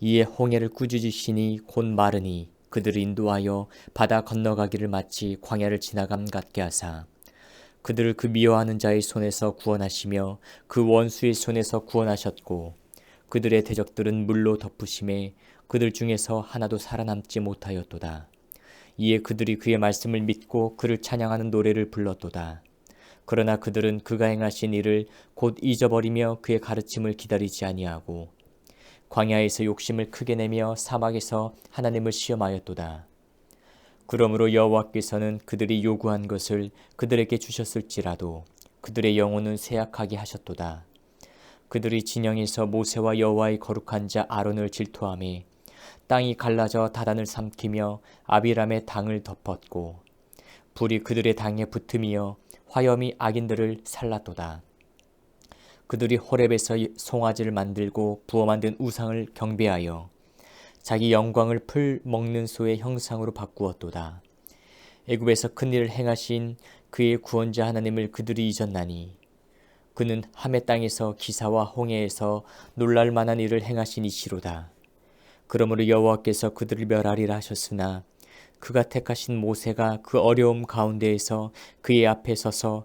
이에 홍해를 꾸짖으시니 곧 마르니 그들을 인도하여 바다 건너가기를 마치 광야를 지나감 같게 하사 그들을 그 미워하는 자의 손에서 구원하시며 그 원수의 손에서 구원하셨고 그들의 대적들은 물로 덮으심에 그들 중에서 하나도 살아남지 못하였도다. 이에 그들이 그의 말씀을 믿고 그를 찬양하는 노래를 불렀도다. 그러나 그들은 그가 행하신 일을 곧 잊어버리며 그의 가르침을 기다리지 아니하고 광야에서 욕심을 크게 내며 사막에서 하나님을 시험하였도다. 그러므로 여호와께서는 그들이 요구한 것을 그들에게 주셨을지라도 그들의 영혼은 쇠약하게 하셨도다. 그들이 진영에서 모세와 여호와의 거룩한 자 아론을 질투함에 땅이 갈라져 다단을 삼키며 아비람의 당을 덮었고 불이 그들의 당에 붙음이여 화염이 악인들을 살랐도다. 그들이 호렙에서 송아지를 만들고 부어 만든 우상을 경배하여 자기 영광을 풀 먹는 소의 형상으로 바꾸었도다. 애굽에서 큰 일을 행하신 그의 구원자 하나님을 그들이 잊었나니 그는 함의 땅에서 기사와 홍해에서 놀랄 만한 일을 행하신 이시로다. 그러므로 여호와께서 그들을 멸하리라 하셨으나 그가 택하신 모세가 그 어려움 가운데에서 그의 앞에 서서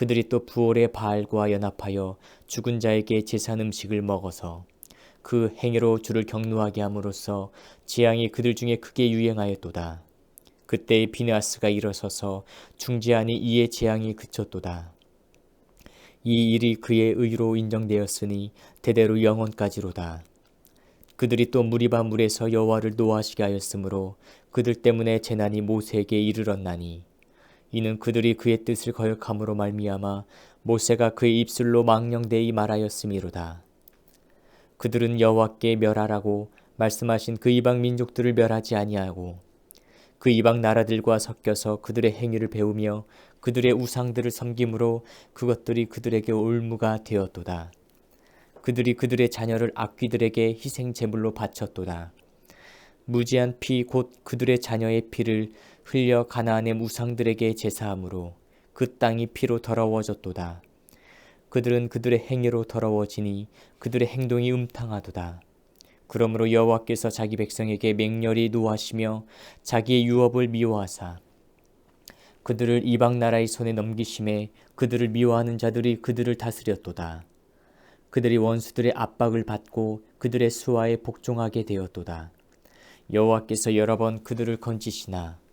그들이 또 부올의 바알과 연합하여 죽은 자에게 제산 음식을 먹어서 그 행위로 주를 경노하게 함으로써 재앙이 그들 중에 크게 유행하였도다. 그때의 비나스가 일어서서 중지하니 이에 재앙이 그쳤도다. 이 일이 그의 의로 인정되었으니 대대로 영원까지로다. 그들이 또 무리바 물에서 여호와를 노하시게 하였으므로 그들 때문에 재난이 모세에게 이르렀나니 이는 그들이 그의 뜻을 거역함으로 말미암아 모세가 그의 입술로 망령되이 말하였음이로다. 그들은 여호와께 멸하라고 말씀하신 그 이방 민족들을 멸하지 아니하고 그 이방 나라들과 섞여서 그들의 행위를 배우며 그들의 우상들을 섬김으로 그것들이 그들에게 올무가 되었도다. 그들이 그들의 자녀를 악귀들에게 희생 제물로 바쳤도다. 무지한 피 곧 그들의 자녀의 피를 흘려 가나안의 무상들에게 제사함으로 그 땅이 피로 더러워졌도다. 그들은 그들의 행위로 더러워지니 그들의 행동이 음탕하도다. 그러므로 여호와께서 자기 백성에게 맹렬히 노하시며 자기의 유업을 미워하사 그들을 이방 나라의 손에 넘기심에 그들을 미워하는 자들이 그들을 다스렸도다. 그들이 원수들의 압박을 받고 그들의 수하에 복종하게 되었도다. 여호와께서 여러 번 그들을 건지시나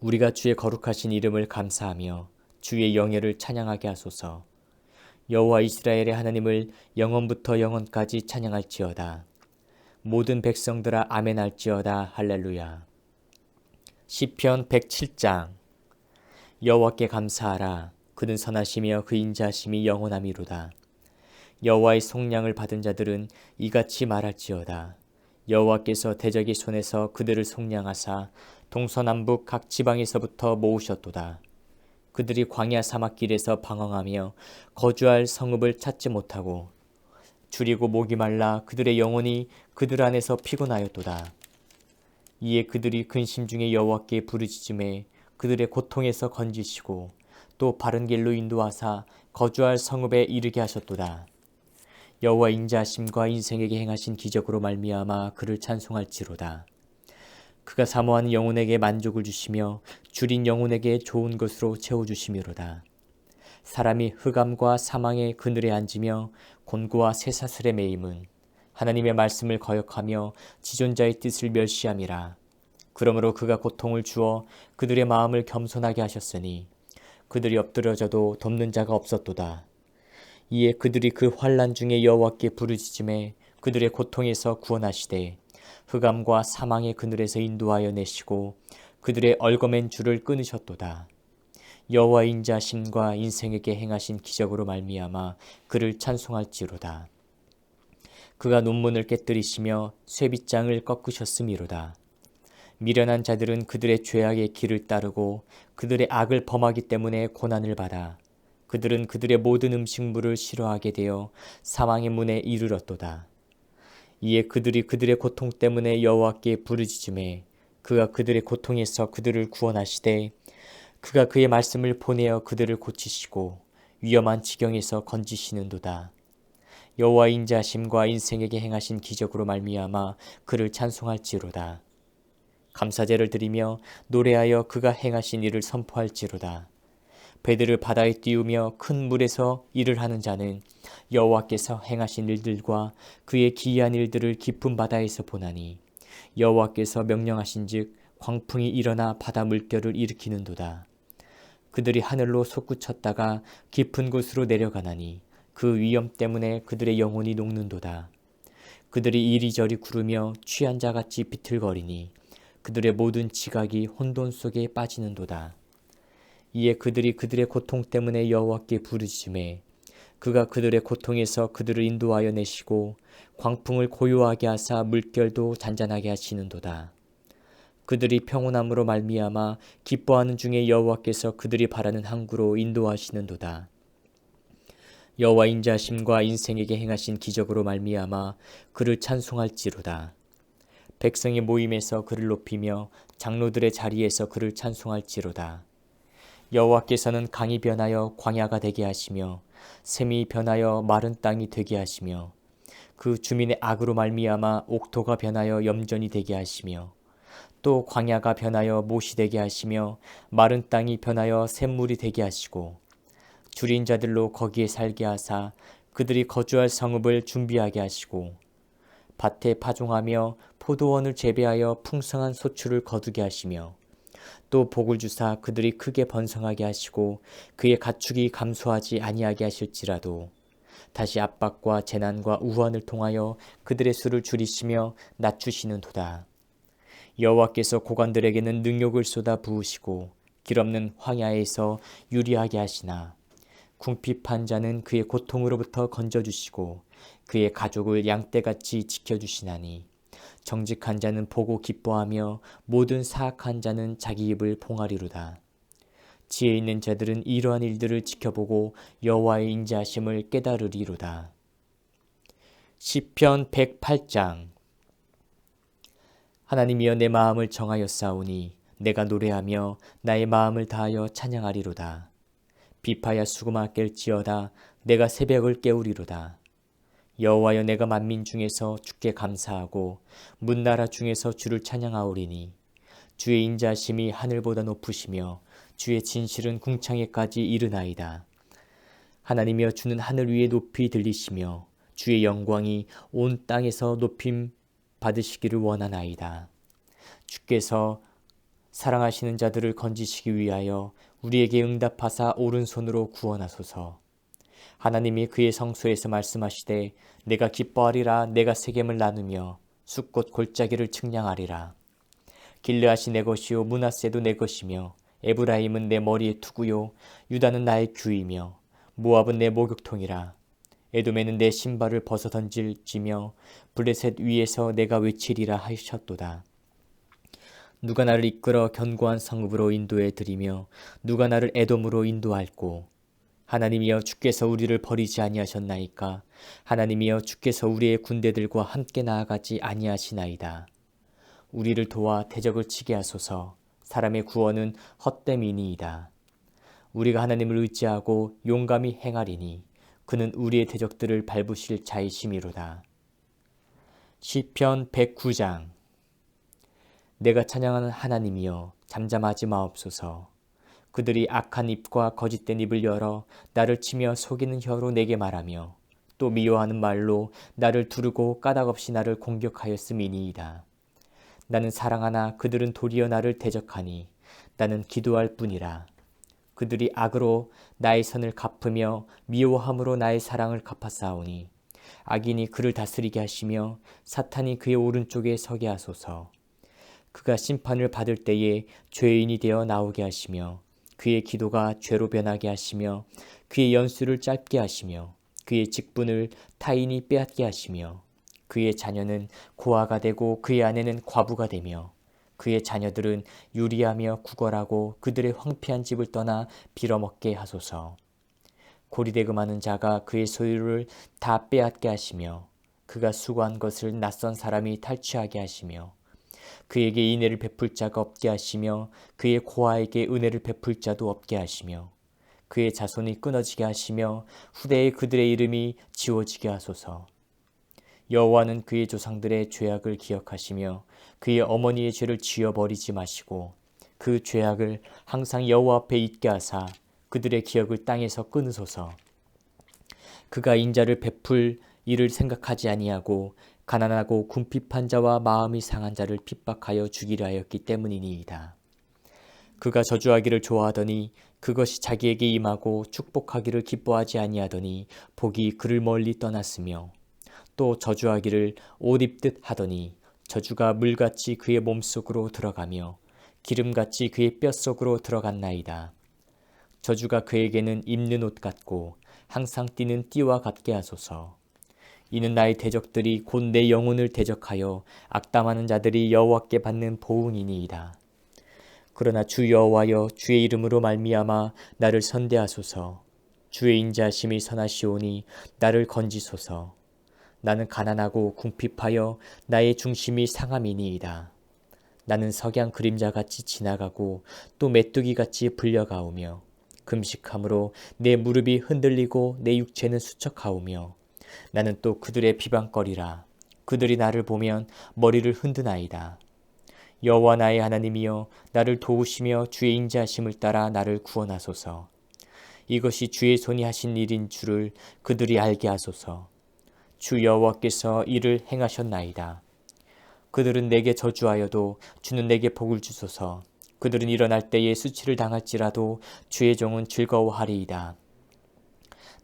우리가 주의 거룩하신 이름을 감사하며 주의 영예를 찬양하게 하소서. 여호와 이스라엘의 하나님을 영원부터 영원까지 찬양할지어다. 모든 백성들아 아멘할지어다 할렐루야. 시편 107장 여호와께 감사하라 그는 선하시며 그 인자심이 영원함이로다. 여호와의 속량을 받은 자들은 이같이 말할지어다. 여호와께서 대적의 손에서 그들을 속량하사 동서남북 각 지방에서부터 모으셨도다. 그들이 광야 사막 길에서 방황하며 거주할 성읍을 찾지 못하고 줄이고 목이 말라 그들의 영혼이 그들 안에서 피곤하였도다. 이에 그들이 근심 중에 여호와께 부르짖음에 그들의 고통에서 건지시고 또 바른 길로 인도하사 거주할 성읍에 이르게 하셨도다. 여호와 인자심과 인생에게 행하신 기적으로 말미암아 그를 찬송할지로다. 그가 사모하는 영혼에게 만족을 주시며 줄인 영혼에게 좋은 것으로 채워 주심이로다. 사람이 흑암과 사망의 그늘에 앉으며 곤고와 쇠사슬에 매임은 하나님의 말씀을 거역하며 지존자의 뜻을 멸시함이라. 그러므로 그가 고통을 주어 그들의 마음을 겸손하게 하셨으니 그들이 엎드려져도 돕는 자가 없었도다. 이에 그들이 그 환란 중에 여호와께 부르짖음에 그들의 고통에서 구원하시되 흑암과 사망의 그늘에서 인도하여 내시고 그들의 얼거맨 줄을 끊으셨도다. 여호와 인자심과 인생에게 행하신 기적으로 말미암아 그를 찬송할지로다. 그가 논문을 깨뜨리시며 쇠빗장을 꺾으셨음이로다. 미련한 자들은 그들의 죄악의 길을 따르고 그들의 악을 범하기 때문에 고난을 받아 그들은 그들의 모든 음식물을 싫어하게 되어 사망의 문에 이르렀도다. 이에 그들이 그들의 고통 때문에 여호와께 부르짖음에 그가 그들의 고통에서 그들을 구원하시되 그가 그의 말씀을 보내어 그들을 고치시고 위험한 지경에서 건지시는도다. 여호와 인자심과 인생에게 행하신 기적으로 말미암아 그를 찬송할지로다. 감사제를 드리며 노래하여 그가 행하신 일을 선포할지로다. 배들을 바다에 띄우며 큰 물에서 일을 하는 자는 여호와께서 행하신 일들과 그의 기이한 일들을 깊은 바다에서 보나니 여호와께서 명령하신즉 광풍이 일어나 바다 물결을 일으키는도다. 그들이 하늘로 솟구쳤다가 깊은 곳으로 내려가나니 그 위험 때문에 그들의 영혼이 녹는도다. 그들이 이리저리 구르며 취한 자같이 비틀거리니 그들의 모든 지각이 혼돈 속에 빠지는도다. 이에 그들이 그들의 고통 때문에 여호와께 부르짖음에 그가 그들의 고통에서 그들을 인도하여 내시고 광풍을 고요하게 하사 물결도 잔잔하게 하시는도다. 그들이 평온함으로 말미암아 기뻐하는 중에 여호와께서 그들이 바라는 항구로 인도하시는도다. 여호와 인자심과 인생에게 행하신 기적으로 말미암아 그를 찬송할지로다. 백성의 모임에서 그를 높이며 장로들의 자리에서 그를 찬송할지로다. 여호와께서는 강이 변하여 광야가 되게 하시며 샘이 변하여 마른 땅이 되게 하시며 그 주민의 악으로 말미암아 옥토가 변하여 염전이 되게 하시며 또 광야가 변하여 못이 되게 하시며 마른 땅이 변하여 샘물이 되게 하시고 줄인 자들로 거기에 살게 하사 그들이 거주할 성읍을 준비하게 하시고 밭에 파종하며 포도원을 재배하여 풍성한 소출을 거두게 하시며 또 복을 주사 그들이 크게 번성하게 하시고 그의 가축이 감소하지 아니하게 하실지라도 다시 압박과 재난과 우환을 통하여 그들의 수를 줄이시며 낮추시는도다. 여호와께서 고관들에게는 능력을 쏟아 부으시고 길없는 황야에서 유리하게 하시나 궁핍한 자는 그의 고통으로부터 건져주시고 그의 가족을 양떼같이 지켜주시나니 정직한 자는 보고 기뻐하며 모든 사악한 자는 자기 입을 봉하리로다. 지혜 있는 자들은 이러한 일들을 지켜보고 여호와의 인자하심을 깨달으리로다. 시편 108장 하나님이여 내 마음을 정하여 싸우니 내가 노래하며 나의 마음을 다하여 찬양하리로다. 비파야 수금아 깰지어다 내가 새벽을 깨우리로다. 여호와여 내가 만민 중에서 주께 감사하고 문나라 중에서 주를 찬양하오리니 주의 인자심이 하늘보다 높으시며 주의 진실은 궁창에까지 이르나이다. 하나님이여 주는 하늘 위에 높이 들리시며 주의 영광이 온 땅에서 높임 받으시기를 원하나이다. 주께서 사랑하시는 자들을 건지시기 위하여 우리에게 응답하사 오른손으로 구원하소서. 하나님이 그의 성소에서 말씀하시되 내가 기뻐하리라 내가 세겜을 나누며 숫꽃 골짜기를 측량하리라. 길르앗이 내 것이요 문하세도 내 것이며 에브라임은 내 머리에 투구요 유다는 나의 규이며 모압은 내 목욕통이라. 에돔에는 내 신발을 벗어 던질지며 블레셋 위에서 내가 외치리라 하셨도다. 누가 나를 이끌어 견고한 성읍으로 인도해 드리며 누가 나를 에돔으로 인도할꼬 하나님이여 주께서 우리를 버리지 아니하셨나이까 하나님이여 주께서 우리의 군대들과 함께 나아가지 아니하시나이다. 우리를 도와 대적을 치게 하소서 사람의 구원은 헛됨이니이다. 우리가 하나님을 의지하고 용감히 행하리니 그는 우리의 대적들을 밟으실 자이심이로다. 시편 109장 내가 찬양하는 하나님이여 잠잠하지 마옵소서. 그들이 악한 입과 거짓된 입을 열어 나를 치며 속이는 혀로 내게 말하며 또 미워하는 말로 나를 두르고 까닭없이 나를 공격하였음이니이다. 나는 사랑하나 그들은 도리어 나를 대적하니 나는 기도할 뿐이라. 그들이 악으로 나의 선을 갚으며 미워함으로 나의 사랑을 갚아싸우니 악인이 그를 다스리게 하시며 사탄이 그의 오른쪽에 서게 하소서. 그가 심판을 받을 때에 죄인이 되어 나오게 하시며 그의 기도가 죄로 변하게 하시며 그의 연수를 짧게 하시며 그의 직분을 타인이 빼앗게 하시며 그의 자녀는 고아가 되고 그의 아내는 과부가 되며 그의 자녀들은 유리하며 구걸하고 그들의 황폐한 집을 떠나 빌어먹게 하소서. 고리대금하는 자가 그의 소유를 다 빼앗게 하시며 그가 수고한 것을 낯선 사람이 탈취하게 하시며 그에게 인애를 베풀 자가 없게 하시며 그의 고아에게 은혜를 베풀 자도 없게 하시며 그의 자손이 끊어지게 하시며 후대에 그들의 이름이 지워지게 하소서. 여호와는 그의 조상들의 죄악을 기억하시며 그의 어머니의 죄를 지어 버리지 마시고 그 죄악을 항상 여호와 앞에 있게 하사 그들의 기억을 땅에서 끊으소서. 그가 인자를 베풀 이를 생각하지 아니하고 가난하고 궁핍한 자와 마음이 상한 자를 핍박하여 죽이려 하였기 때문이니이다. 그가 저주하기를 좋아하더니 그것이 자기에게 임하고 축복하기를 기뻐하지 아니하더니 복이 그를 멀리 떠났으며 또 저주하기를 옷 입듯 하더니 저주가 물같이 그의 몸속으로 들어가며 기름같이 그의 뼛속으로 들어갔나이다. 저주가 그에게는 입는 옷 같고 항상 뛰는 띠와 같게 하소서. 이는 나의 대적들이 곧 내 영혼을 대적하여 악담하는 자들이 여호와께 받는 보응이니이다. 그러나 주 여호와여 주의 이름으로 말미암아 나를 선대하소서. 주의 인자심이 선하시오니 나를 건지소서. 나는 가난하고 궁핍하여 나의 중심이 상함이니이다. 나는 석양 그림자같이 지나가고 또 메뚜기같이 불려가오며 금식함으로 내 무릎이 흔들리고 내 육체는 수척하오며 나는 또 그들의 비방거리라. 그들이 나를 보면 머리를 흔드나이다. 여호와 나의 하나님이여 나를 도우시며 주의 인자하심을 따라 나를 구원하소서. 이것이 주의 손이 하신 일인 줄을 그들이 알게 하소서. 주 여호와께서 이를 행하셨나이다. 그들은 내게 저주하여도 주는 내게 복을 주소서. 그들은 일어날 때에 수치를 당할지라도 주의 종은 즐거워하리이다.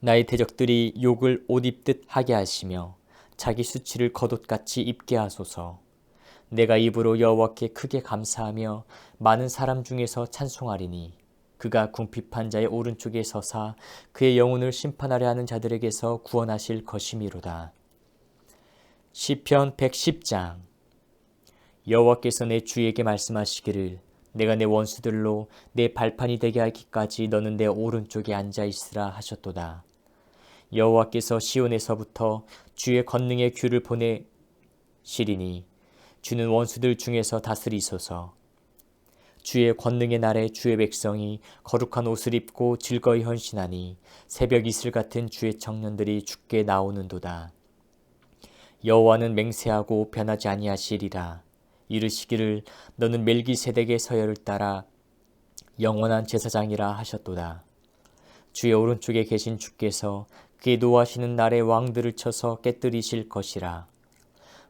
나의 대적들이 욕을 옷 입듯 하게 하시며 자기 수치를 겉옷같이 입게 하소서. 내가 입으로 여호와께 크게 감사하며 많은 사람 중에서 찬송하리니 그가 궁핍한 자의 오른쪽에 서사 그의 영혼을 심판하려 하는 자들에게서 구원하실 것이미로다. 시편 110장 여호와께서 내 주에게 말씀하시기를 내가 내 원수들로 내 발판이 되게 하기까지 너는 내 오른쪽에 앉아 있으라 하셨도다. 여호와께서 시온에서부터 주의 권능의 귀를 보내시리니 주는 원수들 중에서 다스리소서. 주의 권능의 날에 주의 백성이 거룩한 옷을 입고 즐거이 헌신하니 새벽 이슬 같은 주의 청년들이 죽게 나오는도다. 여호와는 맹세하고 변하지 아니하시리라. 이르시기를 너는 멜기세덱의 서열을 따라 영원한 제사장이라 하셨도다. 주의 오른쪽에 계신 주께서 그의 노하시는 날에 왕들을 쳐서 깨뜨리실 것이라.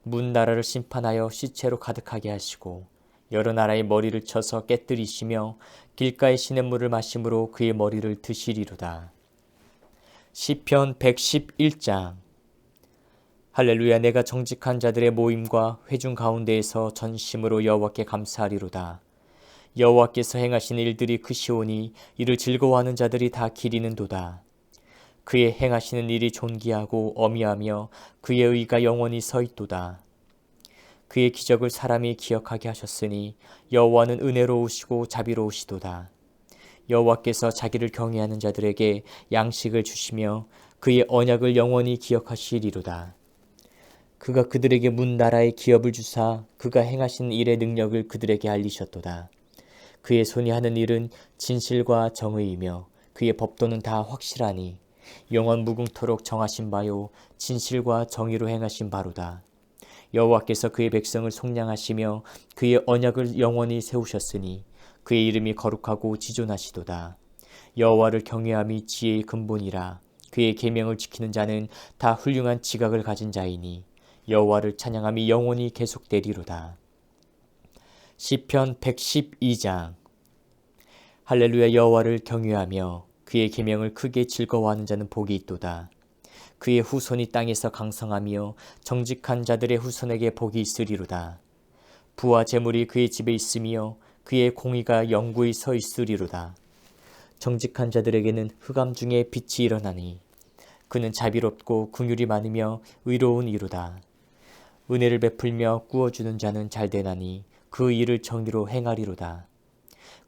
문 나라를 심판하여 시체로 가득하게 하시고 여러 나라의 머리를 쳐서 깨뜨리시며 길가의 시냇물을 마심으로 그의 머리를 드시리로다. 시편 111장 할렐루야 내가 정직한 자들의 모임과 회중 가운데에서 전심으로 여호와께 감사하리로다. 여호와께서 행하신 일들이 크시오니 이를 즐거워하는 자들이 다 기리는도다. 그의 행하시는 일이 존귀하고 어미하며 그의 의가 영원히 서 있도다. 그의 기적을 사람이 기억하게 하셨으니 여호와는 은혜로우시고 자비로우시도다. 여호와께서 자기를 경외하는 자들에게 양식을 주시며 그의 언약을 영원히 기억하시리로다. 그가 그들에게 문 나라의 기업을 주사 그가 행하신 일의 능력을 그들에게 알리셨도다. 그의 손이 하는 일은 진실과 정의이며 그의 법도는 다 확실하니 영원 무궁토록 정하신 바요 진실과 정의로 행하신 바로다. 여호와께서 그의 백성을 속량하시며 그의 언약을 영원히 세우셨으니 그의 이름이 거룩하고 지존하시도다. 여호와를 경외함이 지혜의 근본이라 그의 계명을 지키는 자는 다 훌륭한 지각을 가진 자이니 여호와를 찬양함이 영원히 계속되리로다. 시편 112장 할렐루야 여호와를 경외하며 그의 계명을 크게 즐거워하는 자는 복이 있도다. 그의 후손이 땅에서 강성하며 정직한 자들의 후손에게 복이 있으리로다. 부와 재물이 그의 집에 있으며 그의 공의가 영구히 서 있으리로다. 정직한 자들에게는 흑암 중에 빛이 일어나니 그는 자비롭고 궁율이 많으며 의로운 이로다. 은혜를 베풀며 꾸어주는 자는 잘되나니 그 일을 정의로 행하리로다.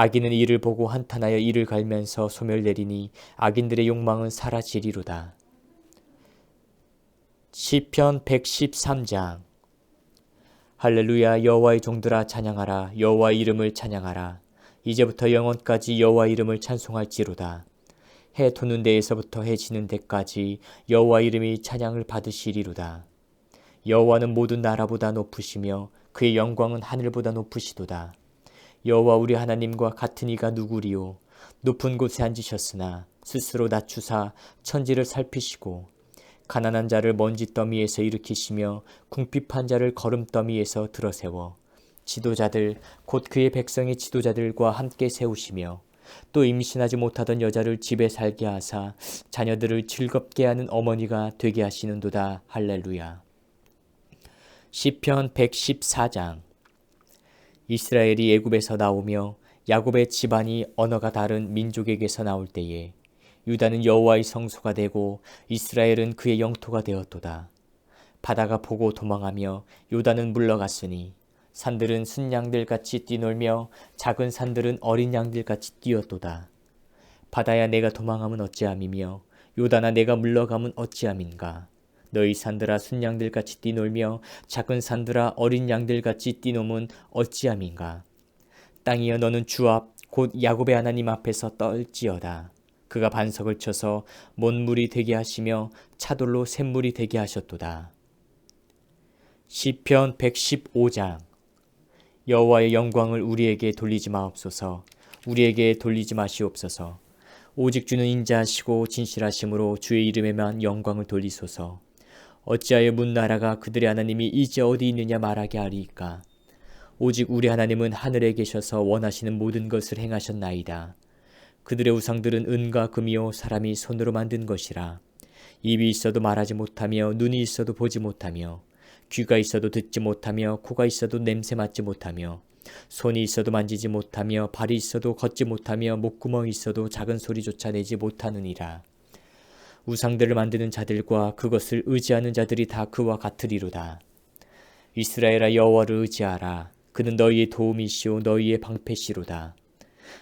악인은 이를 보고 한탄하여 이를 갈면서 소멸내리니 악인들의 욕망은 사라지리로다. 시편 113장 할렐루야 여호와의 종들아 찬양하라 여호와 이름을 찬양하라 이제부터 영원까지 여호와 이름을 찬송할지로다. 해 도는 데에서부터 해 지는 데까지 여호와 이름이 찬양을 받으시리로다. 여호와는 모든 나라보다 높으시며 그의 영광은 하늘보다 높으시도다. 여호와 우리 하나님과 같은 이가 누구리요? 높은 곳에 앉으셨으나 스스로 낮추사 천지를 살피시고 가난한 자를 먼지 더미에서 일으키시며 궁핍한 자를 걸음 더미에서 들어세워 지도자들 곧 그의 백성의 지도자들과 함께 세우시며 또 임신하지 못하던 여자를 집에 살게 하사 자녀들을 즐겁게 하는 어머니가 되게 하시는도다. 할렐루야. 시편 114장 이스라엘이 애굽에서 나오며 야곱의 집안이 언어가 다른 민족에게서 나올 때에 유다는 여호와의 성소가 되고 이스라엘은 그의 영토가 되었도다. 바다가 보고 도망하며 유다는 물러갔으니 산들은 순양들 같이 뛰놀며 작은 산들은 어린 양들 같이 뛰었도다. 바다야 내가 도망하면 어찌함이며 요단아 내가 물러가면 어찌함인가. 너희 산들아 순양들 같이 뛰놀며 작은 산들아 어린 양들 같이 뛰노면 어찌함인가. 땅이여 너는 주 앞 곧 야곱의 하나님 앞에서 떨지어다. 그가 반석을 쳐서 못물이 되게 하시며 차돌로 샘물이 되게 하셨도다. 시편 115장 여호와의 영광을 우리에게 돌리지 마옵소서. 우리에게 돌리지 마시옵소서. 오직 주는 인자하시고 진실하심으로 주의 이름에만 영광을 돌리소서. 어찌하여 문나라가 그들의 하나님이 이제 어디 있느냐 말하게 하리이까. 오직 우리 하나님은 하늘에 계셔서 원하시는 모든 것을 행하셨나이다. 그들의 우상들은 은과 금이요 사람이 손으로 만든 것이라. 입이 있어도 말하지 못하며 눈이 있어도 보지 못하며 귀가 있어도 듣지 못하며 코가 있어도 냄새 맡지 못하며 손이 있어도 만지지 못하며 발이 있어도 걷지 못하며 목구멍이 있어도 작은 소리조차 내지 못하느니라. 우상들을 만드는 자들과 그것을 의지하는 자들이 다 그와 같으리로다. 이스라엘아 여호와를 의지하라. 그는 너희의 도움이시오 너희의 방패시로다.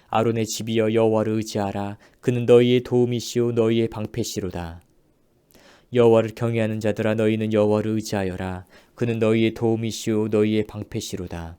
아론의 집이여 여호와를 의지하라. 그는 너희의 도움이시오 너희의 방패시로다. 여호와를 경외하는 자들아 너희는 여호와를 의지하여라 그는 너희의 도움이시오 너희의 방패시로다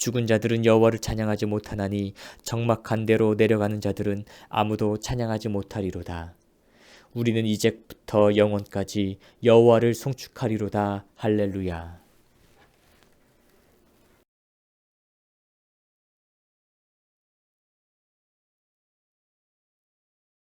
죽은 자들은 여호와를 찬양하지 못하나니 적막한 데로 내려가는 자들은 아무도 찬양하지 못하리로다. 우리는 이제부터 영원까지 여호와를 송축하리로다. 할렐루야.